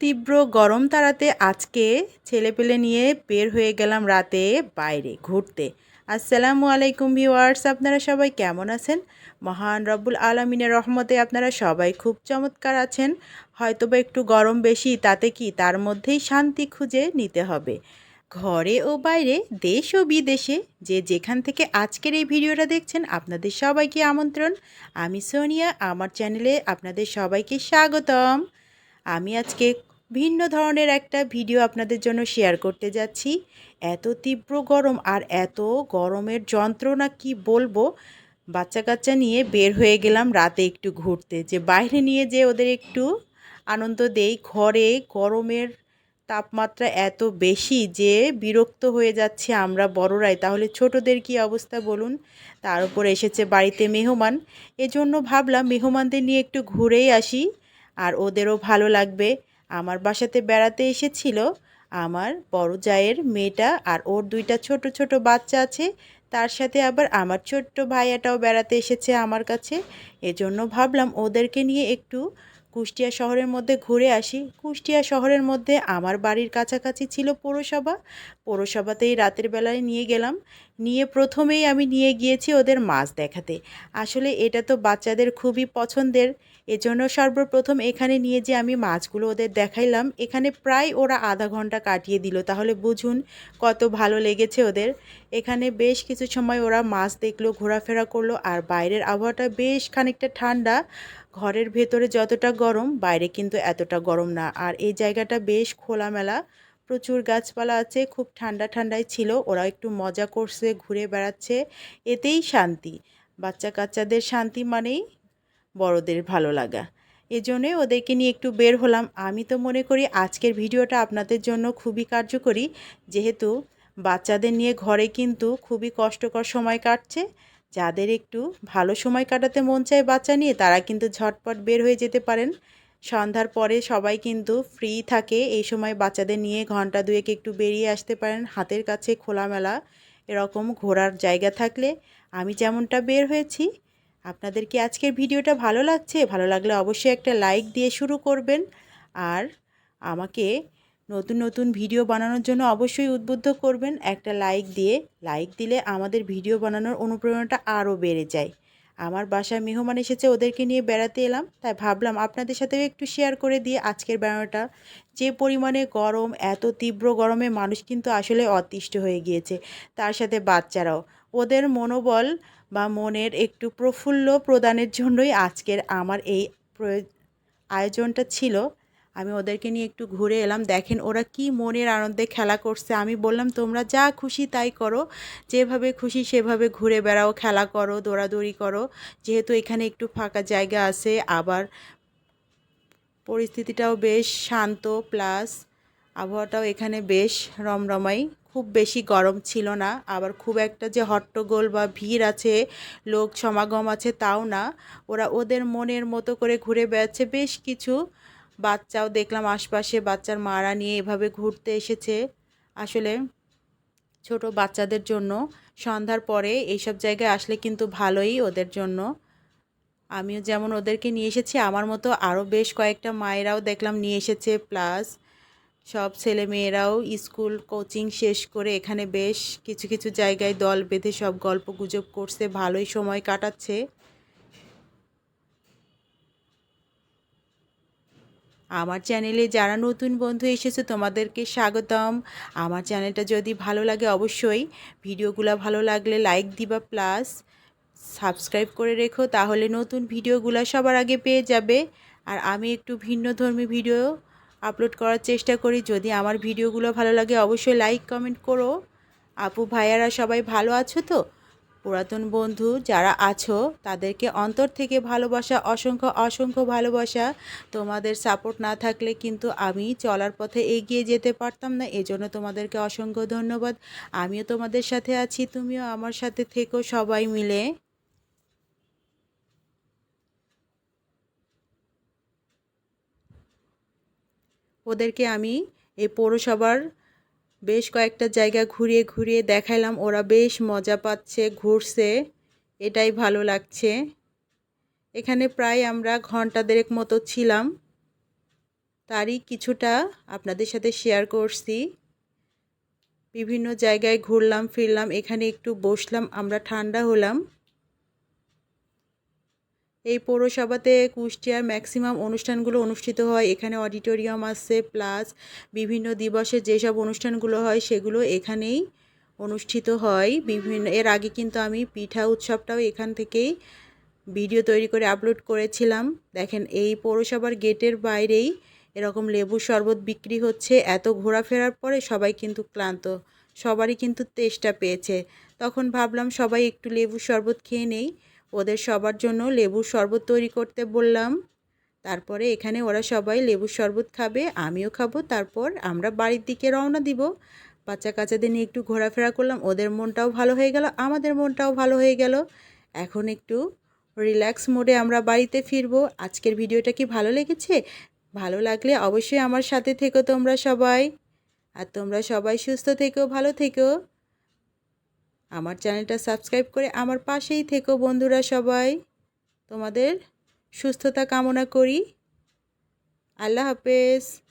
তীব্র গরম তাড়াতে আজকে ছেলেপেলে নিয়ে বের হয়ে গেলাম রাতে বাইরে ঘুরতে। আসসালামু আলাইকুম ভিউয়ার্স, আপনারা সবাই কেমন আছেন? মহান রব্বুল আলমিনের রহমতে আপনারা সবাই খুব চমৎকার আছেন। হয়তোবা একটু গরম বেশি, তাতে কি তার মধ্যেই শান্তি খুঁজে নিতে হবে। ঘরে ও বাইরে, দেশ ও বিদেশে, যে যেখান থেকে আজকের এই ভিডিওটা দেখছেন, আপনাদের সবাইকে আমন্ত্রণ। আমি সোনিয়া, আমার চ্যানেলে আপনাদের সবাইকে স্বাগতম। আমি আজকে ভিন্ন ধরনের একটা ভিডিও আপনাদের জন্য শেয়ার করতে যাচ্ছি। এত তীব্র গরম আর এত গরমের যন্ত্রণা কি বলব? বাচ্চা কাচ্চা নিয়ে বের হয়ে গেলাম রাতে একটু ঘুরতে। যে বাইরে নিয়ে যে ওদের একটু আনন্দ দেই, ঘরে গরমের তাপমাত্রা এত বেশি যে বিরক্ত হয়ে যাচ্ছে আমরা বড়রাই, তাহলে ছোটদের কি অবস্থা বলুন? তার উপর এসেছে বাড়িতে মেহমান। এজন্য ভাবলাম মেহমানদের নিয়ে একটু ঘুরেই আসি। আর ওদেরও ভালো লাগবে। আমার বাসাতে বেড়াতে এসেছিল আমার বড় জায়ের মেয়েটা আর ওর দুইটা ছোট ছোট বাচ্চা আছে। তার সাথে আবার আমার ছোট্ট ভাইয়াটাও বেড়াতে এসেছে আমার কাছে। এজন্য ভাবলাম ওদেরকে নিয়ে একটু কুষ্টিয়া শহরের মধ্যে ঘুরে আসি। কুষ্টিয়া শহরের মধ্যে আমার বাড়ির কাছাকাছি ছিল পৌরসভা। পৌরসভাতেই রাতের বেলায় নিয়ে গেলাম। নিয়ে প্রথমেই আমি নিয়ে গিয়েছি ওদের মাছ দেখাতে। আসলে এটা তো বাচ্চাদের খুবই পছন্দের। এজন্য সর্বপ্রথম এখানে নিয়ে যে আমি মাছগুলো ওদের দেখাইলাম, এখানে প্রায় ওরা আধা ঘণ্টা কাটিয়ে দিল। তাহলে বুঝুন কত ভালো লেগেছে ওদের। এখানে বেশ কিছু সময় ওরা মাছ দেখল, ঘোরাফেরা করল, আর বাইরের আবহাওয়াটা বেশ খানিকটা ঠান্ডা। ঘরের ভেতরে যতটা গরম, বাইরে কিন্তু এতটা গরম না। আর এই জায়গাটা বেশ খোলামেলা। প্রচুর গাছপালা আছে, খুব ঠান্ডা ঠান্ডায় ছিল, ওরা একটু মজা করছে, ঘুরে বেড়াচ্ছে, এতেই শান্তি। বাচ্চা কাচ্চাদের শান্তি মানেই বড়দের ভালো লাগা। এজন্যে ওদেরকে নিয়ে একটু বের হলাম। আমি তো মনে করি আজকের ভিডিওটা আপনাদের জন্য খুবই কার্যকরী, যেহেতু বাচ্চাদের নিয়ে ঘরে কিন্তু খুবই কষ্টকর সময় কাটছে। যাদের একটু ভালো সময় কাটাতে মন চায় বাচ্চা নিয়ে, তারা কিন্তু ঝটপট বের হয়ে যেতে পারেন। সন্ধ্যার পরে সবাই কিন্তু ফ্রি থাকে। এই সময় বাচ্চাদের নিয়ে ঘণ্টা দুয়েক একটু বেরিয়ে আসতে পারেন। হাতের কাছে খোলামেলা এরকম ঘোরার জায়গা থাকলে আমি যেমনটা বের হয়েছি। আপনাদের কি আজকের ভিডিওটা ভালো লাগছে? ভালো লাগলে অবশ্যই একটা লাইক দিয়ে শুরু করবেন। আর আমাকে নতুন নতুন ভিডিও বানানোর জন্য অবশ্যই উদ্বুদ্ধ করবেন। একটা লাইক দিয়ে লাইক দিলে আমাদের ভিডিও বানানোর অনুপ্রেরণাটা আরও বেড়ে যায়। আমার বাসায় মেহমান এসেছে, ওদেরকে নিয়ে বেড়াতে এলাম। তাই ভাবলাম আপনাদের সাথেও একটু শেয়ার করে দিয়ে আজকের বেড়ানোটা। যে পরিমাণে গরম, এত তীব্র গরমে মানুষ কিন্তু আসলে অতিষ্ঠ হয়ে গিয়েছে, তার সাথে বাচ্চারাও। ওদের মনোবল বা মনের একটু প্রফুল্ল প্রদানের জন্যই আজকের আমার এই আয়োজনটা ছিল। আমি ওদেরকে নিয়ে একটু ঘুরে এলাম। দেখেন ওরা কি মনের আনন্দে খেলা করছে। আমি বললাম, তোমরা যা খুশি তাই করো। যেভাবে খুশি সেভাবে ঘুরে বেড়াও, খেলা করো, দৌড়াদৌড়ি করো। যেহেতু এখানে একটু ফাঁকা জায়গা আছে, আবার পরিস্থিতিটাও বেশ শান্ত, প্লাস আবহাওয়াটাও এখানে বেশ রমরমাই। খুব বেশি গরম ছিল না, আবার খুব একটা যে হট্টগোল বা ভিড় আছে, লোক সমাগম আছে তাও না। ওরা ওদের মনের মতো করে ঘুরে বেড়াচ্ছে। বেশ কিছু বাচ্চাও দেখলাম আশপাশে বাচ্চার মারা নিয়ে এভাবে ঘুরতে এসেছে। আসলে ছোট বাচ্চাদের জন্য সন্ধ্যার পরে এইসব জায়গায় আসলে কিন্তু ভালোই ওদের জন্য। আমিও যেমন ওদেরকে নিয়ে এসেছি, আমার মতো আরও বেশ কয়েকটা মায়েরাও দেখলাম নিয়ে এসেছে। প্লাস সব ছেলে মেয়েরাও স্কুল কোচিং শেষ করে এখানে বেশ কিছু কিছু জায়গায় দল বেঁধে সব গল্প গুজব করছে, ভালোই সময় কাটাচ্ছে। আমার চ্যানেলে যারা নতুন বন্ধু এসেছে, তোমাদেরকে স্বাগতম। আমার চ্যানেলটা যদি ভালো লাগে অবশ্যই ভিডিওগুলো ভালো লাগলে লাইক দিবা প্লাস সাবস্ক্রাইব করে রেখো, তাহলে নতুন ভিডিওগুলো সবার আগে পেয়ে যাবে। আর আমি একটু ভিন্ন ধর্মী ভিডিও আপলোড করার চেষ্টা করি। যদি আমার ভিডিওগুলো ভালো লাগে, অবশ্যই লাইক কমেন্ট করো। আপু, ভাইয়ারা সবাই ভালো আছো তো? পুরাতন বন্ধু যারা আছো, তাদেরকে অন্তর থেকে ভালোবাসা, অসংখ্য অসংখ্য ভালোবাসা। তোমাদের সাপোর্ট না থাকলে কিন্তু আমি চলার পথে এগিয়ে যেতে পারতাম না। এজন্য তোমাদেরকে অসংখ্য ধন্যবাদ। আমিও তোমাদের সাথে আছি, তুমিও আমার সাথে থেকো সবাই মিলে। ওদেরকে আমি এই পৌরসভার বেশ কয়েকটা জায়গা ঘুরিয়ে ঘুরিয়ে দেখাইলাম। ওরা বেশ মজা পাচ্ছে, ঘুরছে। এটাই ভালো লাগছে। এখানে প্রায় আমরা ঘণ্টা দেড়েক মতো ছিলাম। তারই কিছুটা আপনাদের সাথে শেয়ার করছি। বিভিন্ন জায়গায় ঘুরলাম, ফিরলাম, এখানে একটু বসলাম, আমরা ঠান্ডা হলাম। এই পৌরসভাতে কুষ্টিয়ার ম্যাক্সিমাম অনুষ্ঠানগুলো অনুষ্ঠিত হয়। এখানে অডিটোরিয়াম আছে, প্লাস বিভিন্ন দিবসে যেসব অনুষ্ঠানগুলো হয়, সেগুলো এখানেই অনুষ্ঠিত হয়। বিভিন্ন, এর আগে কিন্তু আমি পিঠা উৎসবটাও এখান থেকেই ভিডিও তৈরি করে আপলোড করেছিলাম। দেখেন, এই পৌরসভার গেটের বাইরেই এরকম লেবু শরবত বিক্রি হচ্ছে। এত ঘোরাফেরার পরে সবাই কিন্তু ক্লান্ত, সবারই কিন্তু তেষ্টা পেয়েছে। তখন ভাবলাম সবাই একটু লেবু শরবত খেয়ে নেই। ওদের সবার জন্য লেবুর শরবত তৈরি করতে বললাম। তারপরে এখানে ওরা সবাই লেবুর শরবত খাবে, আমিও খাব। তারপর আমরা বাড়ির দিকে রওনা দিব। বাচ্চা কাচ্চাদের নিয়ে একটু ঘোরাফেরা করলাম, ওদের মনটাও ভালো হয়ে গেল, আমাদের মনটাও ভালো হয়ে গেল। এখন একটু রিল্যাক্স মোডে আমরা বাড়িতে ফিরবো। আজকের ভিডিওটা কি ভালো লেগেছে? ভালো লাগলে অবশ্যই আমার সাথে থেকো তোমরা সবাই। আর তোমরা সবাই সুস্থ থেকো, ভালো থেকো। আমার চ্যানেলটা সাবস্ক্রাইব করে আমার পাশেই থেকো বন্ধুরা সবাই। তোমাদের সুস্থতা কামনা করি। আল্লাহ হাফেজ।